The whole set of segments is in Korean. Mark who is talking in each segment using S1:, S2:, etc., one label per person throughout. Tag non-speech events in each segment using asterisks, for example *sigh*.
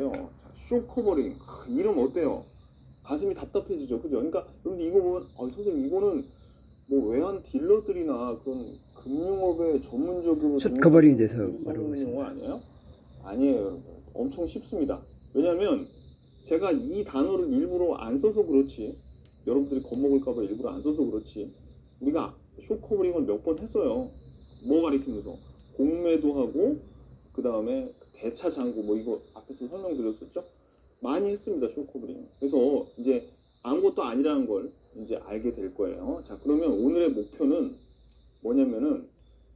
S1: 건데요. 자, 쇼 커버링. 아, 이름 어때요? 가슴이 답답해지죠. 그죠? 그러니까 여러분들 이거 보면 아, 선생님 이거는 뭐 외환 딜러들이나 그런 금융업의 전문적으로 써놓는
S2: 말하고 있습니다.
S1: 용어 아니에요? 아니에요, 여러분들. 엄청 쉽습니다. 왜냐하면 제가 이 단어를 일부러 안 써서 그렇지 여러분들이 겁먹을까봐 일부러 안 써서 그렇지 우리가 쇼 커버링을 몇 번 했어요. 뭐 가리키면서 공매도 하고 그 다음에 대차 잔고 뭐 이거 앞에서 설명드렸었죠? 많이 했습니다 쇼 커버링. 그래서 이제 아무것도 아니라는 걸 이제 알게 될 거예요. 자 그러면 오늘의 목표는 뭐냐면은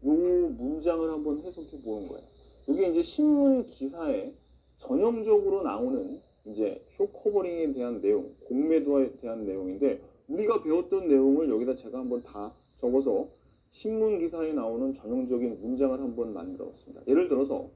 S1: 요 문장을 한번 해석해 보는 거예요. 이게 이제 신문 기사에 전형적으로 나오는 이제 쇼 커버링에 대한 내용, 공매도에 대한 내용인데 우리가 배웠던 내용을 여기다 제가 한번 다 적어서 신문 기사에 나오는 전형적인 문장을 한번 만들어 봤습니다. 예를 들어서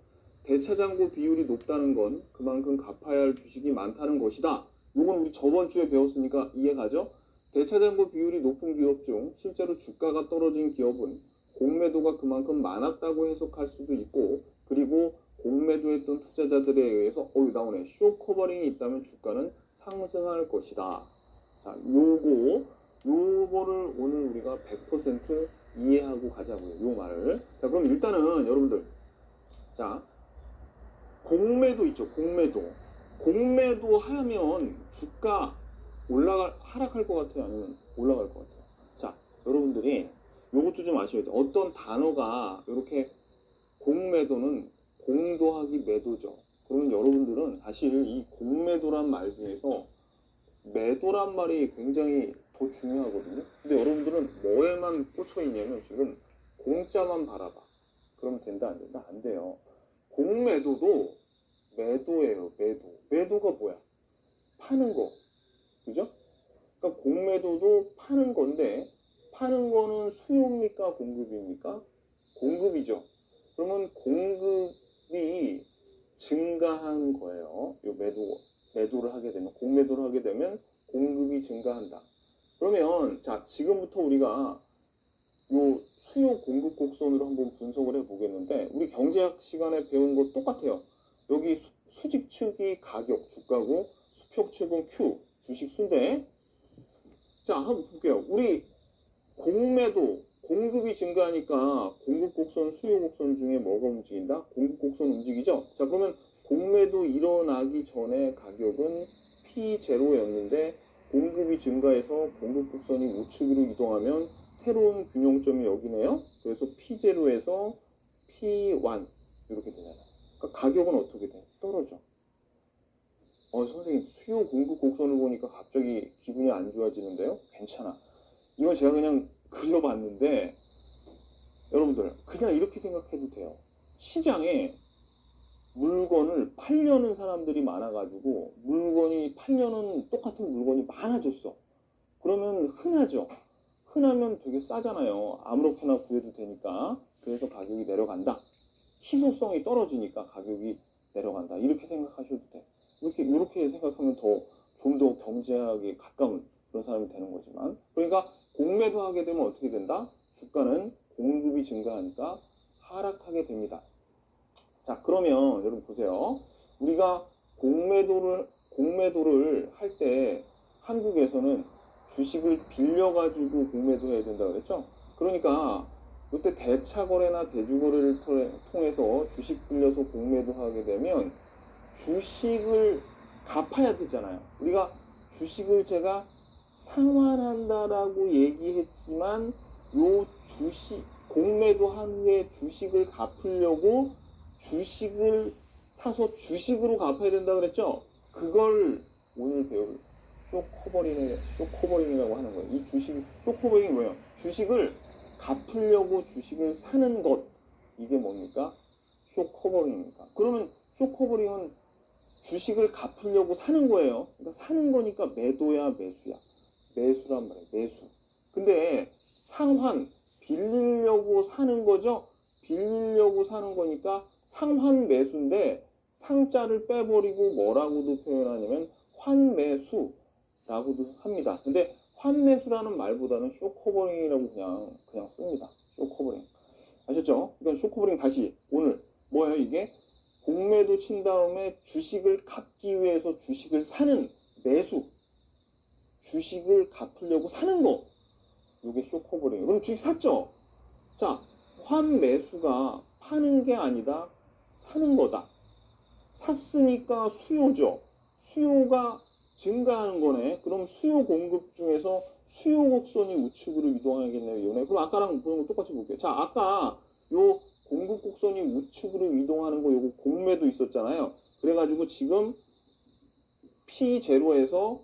S1: 대차장고 비율이 높다는 건 그만큼 갚아야 할 주식이 많다는 것이다. 이건 우리 저번 주에 배웠으니까 이해가죠? 대차장고 비율이 높은 기업 중 실제로 주가가 떨어진 기업은 공매도가 그만큼 많았다고 해석할 수도 있고 그리고 공매도했던 투자자들에 의해서 어유 나오네 쇼 커버링이 있다면 주가는 상승할 것이다. 자, 요거 요거를 오늘 우리가 100% 이해하고 가자고요. 요 말을. 자, 그럼 일단은 여러분들 자 공매도 있죠. 공매도. 공매도 하면 주가 올라갈 하락할 것 같아요. 아니면 올라갈 것 같아요. 자, 여러분들이 요것도 좀 아셔야 돼요. 어떤 단어가 이렇게 공매도는 공도하기 매도죠. 그러면 여러분들은 사실 이 공매도란 말 중에서 매도란 말이 굉장히 더 중요하거든요. 근데 여러분들은 뭐에만 꽂혀 있냐면 지금 공짜만 바라봐. 그러면 된다 안 된다 안 돼요. 공매도도 매도예요. 매도. 매도가 뭐야? 파는 거. 그죠? 그러니까 공매도도 파는 건데 파는 거는 수요입니까? 공급입니까? 공급이죠. 그러면 공급이 증가한 거예요. 요 매도 매도를 하게 되면 공매도를 하게 되면 공급이 증가한다. 그러면 자 지금부터 우리가 요 수요 공급 곡선으로 한번 분석을 해 보겠는데 우리 경제학 시간에 배운 거 똑같아요. 여기 수, 수직 축이 가격 주가고 수평 축은 Q 주식 순대. 자 한번 볼게요. 우리 공매도 공급이 증가하니까 공급 곡선, 수요 곡선 중에 뭐가 움직인다? 공급 곡선 움직이죠? 자, 그러면 공매도 일어나기 전에 가격은 P0였는데 공급이 증가해서 공급 곡선이 우측으로 이동하면 새로운 균형점이 여기네요. 그래서 P0에서 P1 이렇게 되잖아요. 그러니까 가격은 어떻게 돼? 떨어져. 어, 선생님, 수요 공급 곡선을 보니까 갑자기 기분이 안 좋아지는데요? 괜찮아. 이건 제가 그냥 *laughs* 그려봤는데 여러분들 그냥 이렇게 생각해도 돼요. 시장에 물건을 팔려는 사람들이 많아가지고 물건이 팔려는 똑같은 물건이 많아졌어. 그러면 흔하죠. 흔하면 되게 싸잖아요. 아무렇게나 구해도 되니까. 그래서 가격이 내려간다. 희소성이 떨어지니까 가격이 내려간다. 이렇게 생각하셔도 돼. 이렇게 이렇게 생각하면 더 좀 더 경제학에 가까운 그런 사람이 되는 거지만 그러니까 공매도 하게 되면 어떻게 된다? 주가는 공급이 증가하니까 하락하게 됩니다. 자, 그러면 여러분 보세요. 우리가 공매도를 공매도를 할 때 한국에서는 주식을 빌려 가지고 공매도 해야 된다 그랬죠? 그러니까 이때 대차 거래나 대주 거래를 통해- 통해서 주식 빌려서 공매도 하게 되면 주식을 갚아야 되잖아요. 우리가 주식을 제가 상환한다라고 얘기했지만 요 주식 공매도 한 후에 주식을 갚으려고 주식을 사서 주식으로 갚아야 된다 그랬죠? 그걸 오늘 배울 쇼 커버링 쇼 커버링이라고 하는 거예요. 이 주식 쇼 커버링이 뭐예요? 주식을 갚으려고 주식을 사는 것 이게 뭡니까? 쇼 커버링입니까? 그러면 쇼 커버링은 주식을 갚으려고 사는 거예요. 그러니까 사는 거니까 매도야 매수야. 매수란 말이에요. 매수. 근데 상환 빌리려고 사는 거죠. 빌리려고 사는 거니까 상환 매수인데 상자를 빼버리고 뭐라고도 표현하냐면 환매수라고도 합니다. 근데 환매수라는 말보다는 쇼커버링이라고 그냥 그냥 씁니다. 쇼커버링. 아셨죠? 그러니까 쇼커버링 다시 오늘 뭐예요 이게? 공매도 친 다음에 주식을 갚기 위해서 주식을 사는 매수. 주식을 갚으려고 사는 거. 이게 쇼커버링. 그럼 주식 샀죠? 자, 환매수가 파는 게 아니다. 사는 거다. 샀으니까 수요죠. 수요가 증가하는 거네. 그럼 수요 공급 중에서 수요 곡선이 우측으로 이동하겠네요. 이번에. 그럼 아까랑 보는 거 똑같이 볼게요. 자, 아까 요 공급 곡선이 우측으로 이동하는 거 요거 공매도 있었잖아요. 그래가지고 지금 P0에서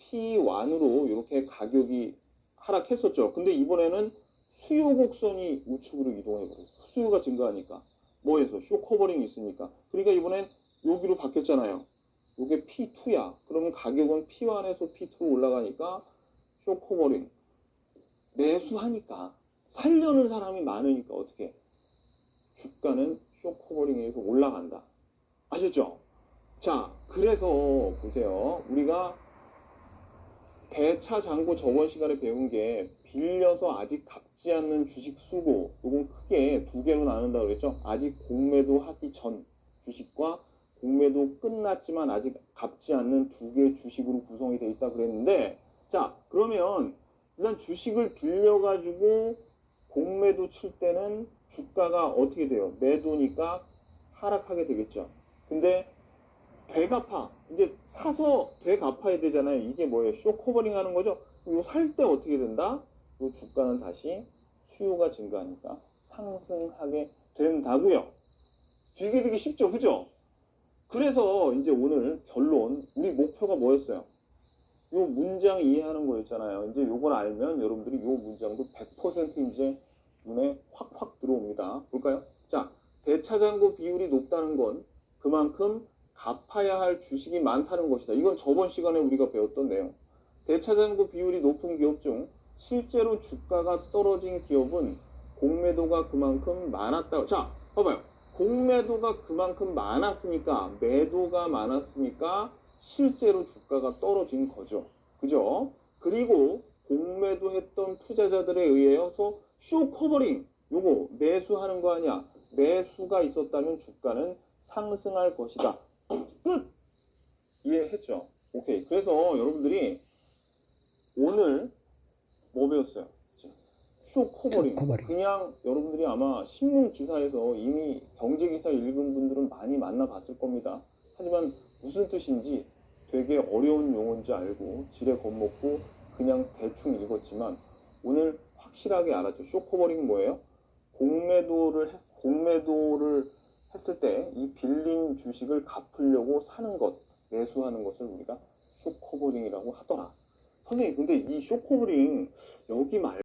S1: P1으로 이렇게 가격이 하락했었죠. 근데 이번에는 수요 곡선이 우측으로 이동해버렸어요. 수요가 증가하니까. 뭐해서? 쇼 커버링이 있으니까. 그러니까 이번엔 여기로 바뀌었잖아요. 이게 P2야. 그러면 가격은 P1에서 P2로 올라가니까 쇼 커버링. 매수하니까. 살려는 사람이 많으니까 어떻게? 주가는 쇼 커버링에서 올라간다. 아셨죠? 자, 그래서 보세요. 우리가 대차 잔고 저번 시간에 배운 게 빌려서 아직 갚지 않는 주식 수고 이건 크게 두 개로 나눈다 그랬죠 아직 공매도 하기 전 주식과 공매도 끝났지만 아직 갚지 않는 두 개의 주식으로 구성이 돼 있다 그랬는데 자 그러면 일단 주식을 빌려 가지고 공매도 칠 때는 주가가 어떻게 돼요 매도니까 하락하게 되겠죠 근데 되갚아 이제 사서 되갚아야 되잖아요. 이게 뭐예요? 쇼 커버링 하는 거죠. 이거 살 때 어떻게 된다? 이 주가는 다시 수요가 증가하니까 상승하게 된다고요. 되게 되게 쉽죠, 그죠? 그래서 이제 오늘 결론 우리 목표가 뭐였어요? 요 문장 이해하는 거였잖아요. 이제 요걸 알면 여러분들이 요 문장도 100% 이제 눈에 확확 들어옵니다. 볼까요? 자, 대차장고 비율이 높다는 건 그만큼 갚아야 할 주식이 많다는 것이다. 이건 저번 시간에 우리가 배웠던 내용. 대차장고 비율이 높은 기업 중 실제로 주가가 떨어진 기업은 공매도가 그만큼 많았다. 자, 봐봐요. 공매도가 그만큼 많았으니까, 매도가 많았으니까 실제로 주가가 떨어진 거죠. 그죠? 그리고 공매도 했던 투자자들에 의해서 쇼 커버링, 요거 매수하는 거 아니야. 매수가 있었다면 주가는 상승할 것이다. 끝! 이해했죠? 오케이. 그래서 여러분들이 오늘 뭐 배웠어요? 쇼 커버링.
S2: 커버링.
S1: 그냥 여러분들이 아마 신문 기사에서 이미 경제 기사 읽은 분들은 많이 만나봤을 겁니다. 하지만 무슨 뜻인지 되게 어려운 용어인지 알고 지레 겁먹고 그냥 대충 읽었지만 오늘 확실하게 알았죠. 쇼 커버링 뭐예요? 공매도를 했, 공매도를 했을 때 이 빌린 주식을 갚으려고 사는 것, 매수하는 것을 우리가 쇼커버링이라고 하더라. 선생님, 근데 이 쇼커버링 여기 말